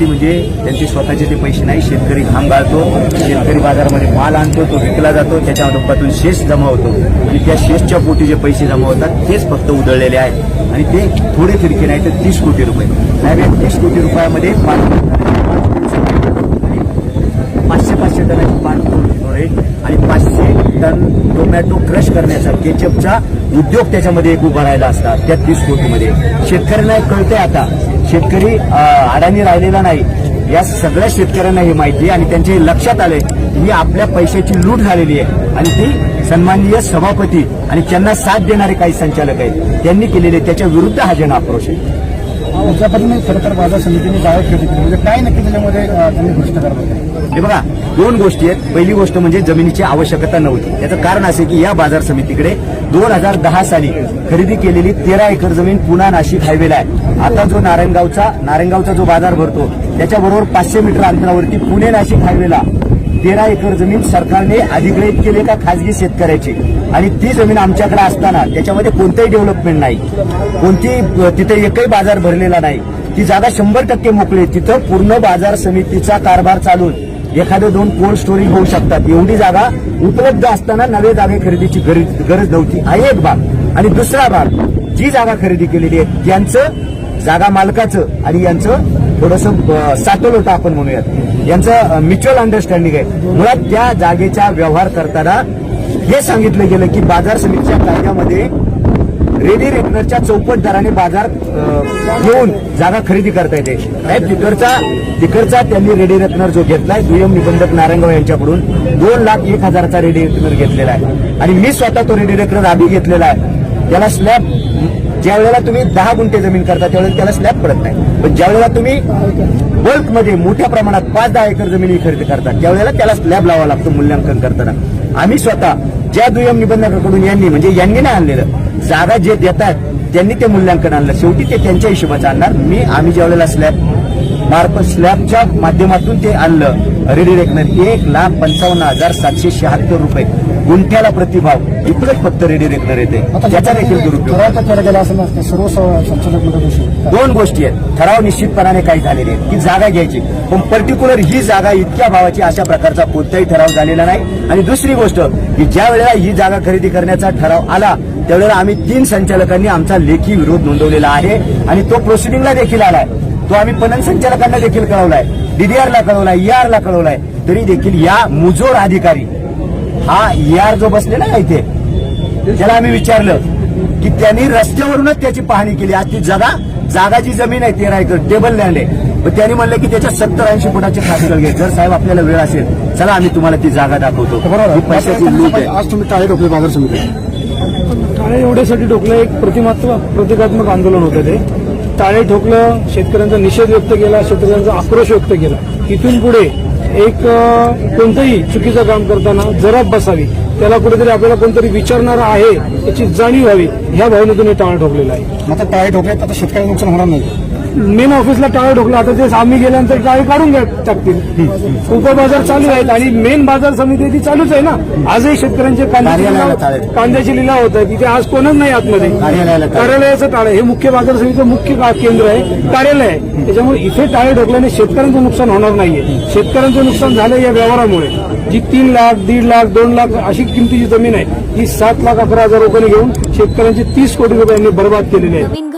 म्हणजे त्यांचे स्वतःचे ते पैसे नाही शेतकरी घाम गाळतो शेतकरी बाजारामध्ये माल आणतो तो विकला जातो त्याच्या रूपातून शेष जमा होतो. आणि त्या शेषच्या पोटी जे पैसे जमा होतात तेच फक्त उधळलेले आहेत. आणि ते थोडे फिरके नाही तर तीस कोटी रुपये. नाही तीस कोटी रुपयामध्ये पाच पाचशे पाचशे टनाची पाच आणि पाचशे टन टोमॅटो क्रश करण्याचा केचपचा उद्योग त्याच्यामध्ये एक उभा राहिला असता त्या तीस कोटीमध्ये. शेतकऱ्यांना एक कळतंय आता. शेतकरी अडाणी राहिलेला नाही. या सगळ्या शेतकऱ्यांना हे माहिती आणि त्यांच्या लक्षात आलंय ही आपल्या पैशाची लूट झालेली आहे. आणि ती सन्माननीय सभापती आणि त्यांना साथ देणारे काही संचालक आहेत. त्यांनी केलेले त्याच्या विरुद्ध हा जन आक्रोश आहे. ज्या खरं तर बाजार समितीने जाहीर खरेदी केली म्हणजे काय नक्की त्याच्यामध्ये त्यांनी घोषणा करावी हे बघा दोन गोष्टी आहेत. पहिली गोष्ट म्हणजे जमिनीची आवश्यकता नव्हती. त्याचं कारण असे की या बाजार समितीकडे दोन हजार दहा साली खरेदी केलेली तेरा एकर जमीन पुणा नाशिक हायवेला आहे. आता जो नारायणगावचा नारायणगावचा जो बाजार भरतो त्याच्याबरोबर पाचशे मीटर अंतरावरती पुणे नाशिक हायवेला तेरा एकर जमीन सरकारने अधिग्रहित केली का खाजगी शेतकऱ्याची? आणि ती जमीन आमच्याकडे असताना त्याच्यामध्ये कोणतंही डेव्हलपमेंट नाही. कोणती तिथे एकही बाजार भरलेला नाही. ती जागा शंभर टक्के मोकळी तिथं पूर्ण बाजार समितीचा कारभार चालून एखादं दोन कोल्ड स्टोरेज होऊ शकतात. एवढी जागा उपलब्ध असताना नवे जागे खरेदीची गरज गरज नव्हती. हा एक भाग. आणि दुसरा भाग जी जागा खरेदी केलेली आहे त्यांचं जागा मालकाचं आणि यांचं थोडंसं साठवलं होतं आपण म्हणूयात. यांचं म्युच्युअल अंडरस्टँडिंग आहे. मुळात त्या जागेचा व्यवहार करताना हे सांगितलं गेलं की बाजार समितीच्या कायद्यामध्ये रेडी रेटनरच्या चौपट दराने बाजार घेऊन जागा खरेदी करता येते. साहेब तिकडचा तिकडचा त्यांनी रेडी रेटनर जो घेतलाय दुय्यम निबंधक नारायणगाव यांच्याकडून दोन लाख एक हजारचा रेडी रेटनर घेतलेला आहे. आणि मी स्वतः तो रेडी रेटनर आधी घेतलेला आहे. त्याला स्लॅब ज्या वेळेला तुम्ही दहा गुंठे जमीन करता त्यावेळेला त्याला स्लॅब पडत नाही. पण ज्या वेळेला तुम्ही बल्कमध्ये मोठ्या प्रमाणात पाच दहा एकर जमिनी खरेदी करता त्यावेळेला त्याला स्लॅब लावावा लागतो मूल्यांकन करताना. आम्ही स्वतः ज्या दुय्यम निबंधकाकडून यांनी म्हणजे यांनी नाही आणलेलं जागा जे देतात त्यांनी ते मूल्यांकन आणलं. शेवटी ते त्यांच्या हिशोबाचं आणणार. मी आम्ही ज्या वेळेला स्लॅब मार्फत स्लॅबच्या माध्यमातून ते आणलं. रेडी रेकनर एक लाख पंचावन्न हजार सातशे शहात्तर रुपये. गुंठ्याला प्रतिभाव. इकडंच फक्त रेडी रेकनर येते. त्याचा देखील दुरुपयोग. सर्व दोन गोष्टी आहेत. ठराव निश्चितपणाने काही झालेले आहेत. की जागा घ्यायची. पण पर्टिक्युलर ही जागा इतक्या भावाची अशा प्रकारचा कोणताही ठराव झालेला नाही. आणि दुसरी गोष्ट की ज्या वेळेला ही जागा खरेदी करण्याचा ठराव आला त्यावेळेला आम्ही तीन संचालकांनी आमचा लेखी विरोध नोंदवलेला आहे. आणि तो प्रोसिडिंगला देखील आलाय. तो आम्ही पणन संचालकांना देखील कळवलाय डीडीआरला कळवलाय ER ला कळवलाय तरी देखील या मुजोर अधिकारी हा ER जो बसलेला आहे इथे त्याला आम्ही विचारलं की त्यांनी रस्त्यावरूनच त्याची पाहणी केली. आज ती जागा जागा जी जमीन आहे तेरा एकर टेबल लँड आहे. पण त्यांनी म्हणलं की त्याच्या सत्तर ऐंशी फुटाचे खासगळ घे जर साहेब आपल्याला वेळ असेल चला आम्ही तुम्हाला ती जागा दाखवतो. ही पैशाची लूट आहे. आज तुम्ही टाळे ठोकले बाजार समिती. टाळे एवढ्यासाठी ठोकलं एक प्रतिमात्मक प्रतिकात्मक आंदोलन होतं ते. टाळे ठोकलं शेतकऱ्यांचा निषेध व्यक्त केला शेतकऱ्यांचा आक्रोश व्यक्त केला. इथून पुढे एक कोणतंही चुकीचं काम करताना जराब बसावी. त्याला कुठेतरी आपल्याला कोणतरी विचारणारा आहे याची जाणीव व्हावी. ह्या भावनेतून हे टाळं ठोकलेलं आहे. आता टाळे ठोकले आता शेतकऱ्यांचं नुकसान होणार नाही. मेन ऑफिसला टाळं ठोकलं. आता ते आम्ही गेल्यानंतर टाळे काढून घ्या टाकतील. उपबाजार चालू आहेत आणि मेन बाजार समिती ती चालूच आहे ना. आजही शेतकऱ्यांचे कांद्याचे लिलाव होत आहे. तिथे आज कोणच नाही आतमध्ये. कार्यालयाचं टाळे हे मुख्य बाजार समितीचं मुख्य केंद्र आहे. कार्यालय आहे. त्याच्यामुळे इथे टाळे ढोकल्याने शेतकऱ्यांचं नुकसान होणार नाहीये. शेतकऱ्यांचं नुकसान झालं या व्यवहारामुळे. जी तीन लाख दीड लाख दोन लाख अशी किमतीची जमीन आहे. ही सात लाख अकरा हजार रुपयांनी घेऊन शेतकऱ्यांची तीस कोटी रुपयांनी बर्बाद केलेली आहे